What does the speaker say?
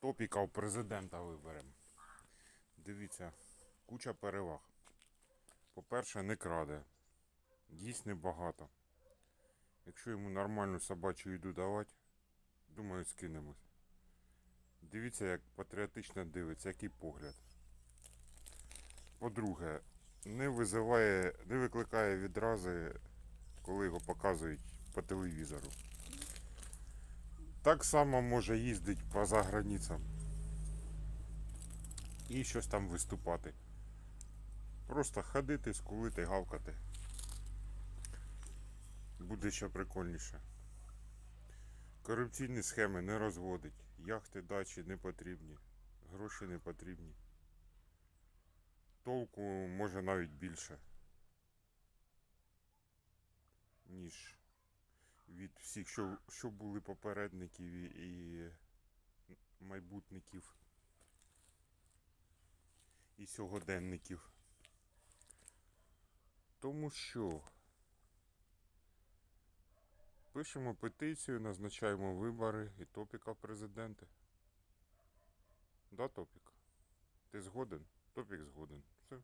Топіка в президента виберемо. Дивіться, куча переваг. По-перше, не краде. Їсть небагато. Якщо йому нормальну собачу їду давати, думаю, скинемось. Дивіться, як патріотично дивиться, який погляд. По-друге, не визиває, не викликає відрази, коли його показують по телевізору. Так само може їздити поза границям. І щось там виступати. Просто ходити, скулити, гавкати. Буде ще прикольніше. Корупційні схеми не розводить. Яхти, дачі не потрібні. Гроші не потрібні. Толку може навіть більше. Ніж від всіх, що, що були попередників і, майбутників і сьогоденників. Тому що пишемо петицію, назначаємо вибори і топіка президенти. Да, топік? Ти згоден? Топік згоден. Все.